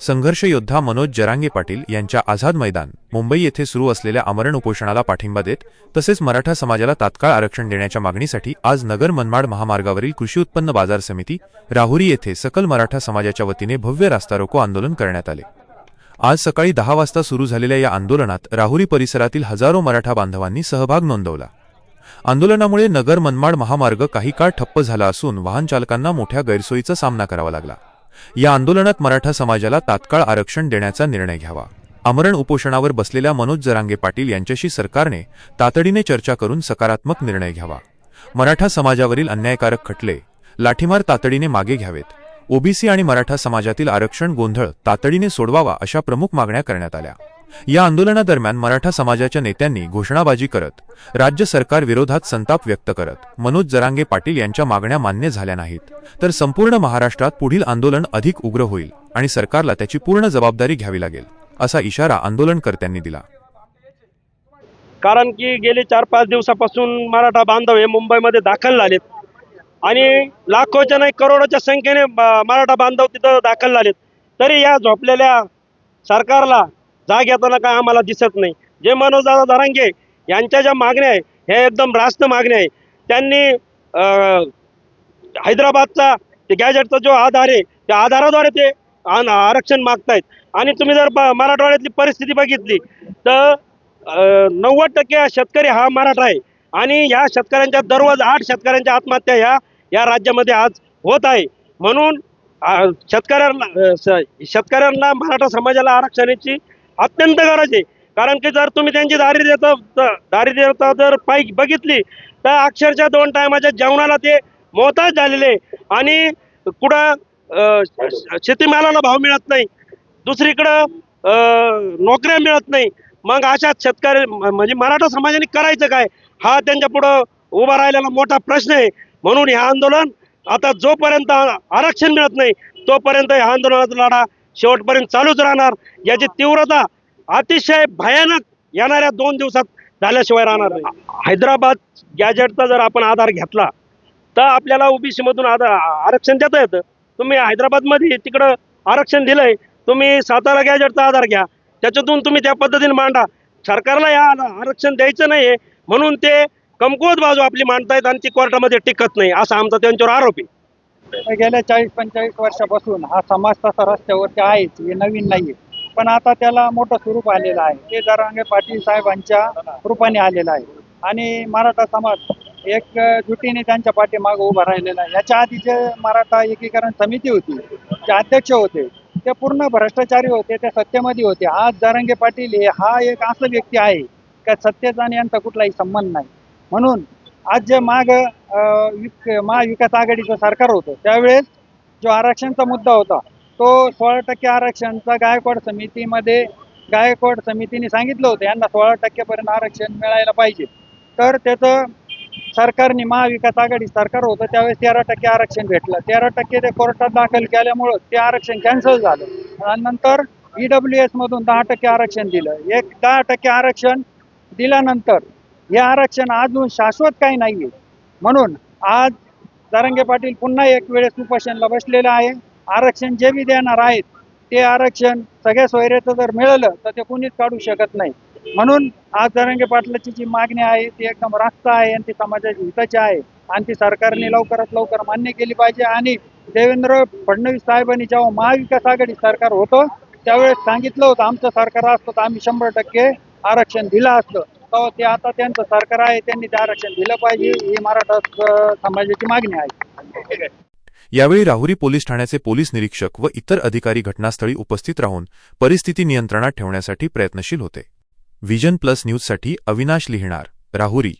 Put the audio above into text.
संघर्ष योद्धा मनोज जरांगे पाटील यांच्या आझाद मैदान मुंबई येथे सुरू असलेल्या आमरण उपोषणाला पाठिंबा देत तसेच मराठा समाजाला तात्काळ आरक्षण देण्याच्या मागणीसाठी आज नगर मनमाड महामार्गावरील कृषी उत्पन्न बाजार समिती राहुरी येथे सकल मराठा समाजाच्या वतीने भव्य रास्ता रोको आंदोलन करण्यात आले. आज सकाळी दहा वाजता सुरू झालेल्या या आंदोलनात राहुरी परिसरातील हजारो मराठा बांधवांनी सहभाग नोंदवला. आंदोलनामुळे नगर मनमाड महामार्ग काही काळ ठप्प झाला असून वाहन चालकांना मोठ्या गैरसोयीचा सामना करावा लागला. या आंदोलनात मराठा समाजाला तात्काळ आरक्षण देण्याचा निर्णय घ्यावा. आमरण उपोषणावर बसलेल्या मनोज जरांगे पाटील यांच्याशी सरकारने तातडीने चर्चा करून सकारात्मक निर्णय घ्यावा. मराठा समाजावरील अन्यायकारक खटले लाठीमार तातडीने मागे घ्यावेत. ओबीसी आणि मराठा समाजातील आरक्षण गोंधळ तातडीने सोडवावा अशा प्रमुख मागण्या करण्यात आल्या. या आंदोलनादरम्यान मराठा समाजाच्या नेत्यांनी घोषणाबाजी करत राज्य सरकार विरोधात संताप व्यक्त करत मनोज जरांगे पाटील यांच्या मागण्या मान्य झाल्या नाहीत तर संपूर्ण महाराष्ट्रात पुढील आंदोलन अधिक उग्र होईल आणि सरकारला त्याची पूर्ण जबाबदारी घ्यावी लागेल असा इशारा आंदोलनकर्त्यांनी दिला. कारण की गेले चार पाच दिवसापासून मराठा बांधव हे मुंबईमध्ये दाखल झालेत आणि लाखोच्या नाही करोडोच्या संख्येने मराठा बांधव तिथं दाखल झालेत. तरी या झोपलेल्या सरकारला जाग येताना काय आम्हाला दिसत नाही. जे मनोजदादा धरांगे यांच्या ज्या मागण्या आहे ह्या एकदम रास्त मागण्या आहे. त्यांनी हैदराबादचा ते गॅजेटचा जो आधार आहे त्या आधाराद्वारे ते आरक्षण मागतायत. आणि तुम्ही जर मराठवाड्यातली परिस्थिती बघितली तर नव्वद टक्के शेतकरी हा मराठा आहे. आणि या शेतकऱ्यांच्या दररोज आठ शेतकऱ्यांच्या आत्महत्या ह्या या राज्यामध्ये आज होत आहे. म्हणून शेतकऱ्यांना शेतकऱ्यांना मराठा समाजाला आरक्षणाची अत्यंत गरज आहे. कारण की जर तुम्ही त्यांची दारिद्र्यता दारिद्र्यता जर पाय बघितली तर अक्षरशः दोन टायमाच्या जेवणाला ते मोहताज झालेले आणि कुठं शेतीमालाला भाव मिळत नाही. दुसरीकडं नोकऱ्या मिळत नाही. मग अशा शेतकरी म्हणजे मराठा समाजाने करायचं काय? हा त्यांच्या पुढं उभा राहिलेला मोठा प्रश्न आहे. म्हणून हे आंदोलन आता जोपर्यंत आरक्षण मिळत नाही तोपर्यंत या आंदोलनाचा लढा शेवटपर्यंत चालूच राहणार. याची तीव्रता अतिशय भयानक येणाऱ्या दोन दिवसात झाल्याशिवाय राहणार हैदराबाद गॅजेटचा जर आपण आधार घेतला तर आपल्याला ओबीसी मधून आधार आरक्षण देता येतं. तुम्ही हैदराबादमध्ये तिकडं आरक्षण दिलंय तुम्ही सातारा गॅजेटचा आधार घ्या. त्याच्यातून तुम्ही त्या पद्धतीने मांडा. सरकारला या आरक्षण द्यायचं नाही म्हणून ते कमकुवत बाजू आपली मांडतायत आणि ती कोर्टामध्ये टिकत नाही असा आमचा त्यांच्यावर आरोप आहे. गेल्या चाळीस पंचेचाळीस वर्षापासून हा समाज तसा रस्त्यावरती आहेच हे नवीन नाहीये. पण आता त्याला मोठं स्वरूप आलेलं आहे. ते जरांगे पाटील साहेबांच्या रूपाने आलेलं आहे. आणि मराठा समाज एक जुटीने त्यांच्या पाठीमागे उभा राहिलेला आहे. याच्या आधी जे मराठा एकीकरण समिती होती जे अध्यक्ष होते ते पूर्ण भ्रष्टाचारी होते ते सत्तेमध्ये होते. आज जरांगे पाटील हे हा एक असं व्यक्ती आहे का सत्तेचा आणि यांचा कुठलाही संबंध नाही. म्हणून आज जे माग विक- महाविकास आघाडीचं सरकार होतं त्यावेळेस जो आरक्षणचा मुद्दा होता तो सोळा टक्के आरक्षणचा गायकवाड समितीमध्ये गायकवाड समितीने सांगितलं होतं यांना सोळा टक्केपर्यंत आरक्षण मिळायला पाहिजे. तर त्याचं सरकारने महाविकास आघाडी सरकार होतं त्यावेळेस तेरा टक्के आरक्षण भेटलं. तेरा टक्के ते कोर्टात दाखल केल्यामुळं ते आरक्षण कॅन्सल झालं. आणि नंतर ईडब्ल्यू डब्ल्यू एसमधून दहा टक्के आरक्षण दिलं. एक दहा टक्के आरक्षण दिल्यानंतर हे आरक्षण अजून शाश्वत काही नाहीये. म्हणून आज जारंगे पाटील पुन्हा एक वेळेस उपोषणला बसलेलं आहे. आरक्षण जे बी देणार आहेत ते आरक्षण सगळ्या सोयऱ्याचं जर मिळालं तर ते कुणीच काढू शकत नाही. म्हणून आज जरांगे पाटलाची जी मागणी आहे ती एकदम रास्त आहे आणि ती समाजाची हिताची आहे. आणि ती सरकारने लवकरात लवकर मान्य केली पाहिजे. आणि देवेंद्र फडणवीस साहेबांनी जेव्हा महाविकास आघाडी सरकार होतं त्यावेळेस सांगितलं होतं आमचं सरकार असतं तर आम्ही शंभर टक्के आरक्षण दिलं असतं. तेव्हा ते आता त्यांचं सरकार आहे त्यांनी ते आरक्षण दिलं पाहिजे ही मराठा समाजाची मागणी आहे. यावेळी राहुरी पोलीस ठाण्याचे पोलीस निरीक्षक व इतर अधिकारी घटनास्थळी उपस्थित राहून परिस्थिती नियंत्रणात ठेवण्यासाठी प्रयत्नशील होते. व्हिजन प्लस न्यूजसाठी अविनाश लिहिणार राहुरी.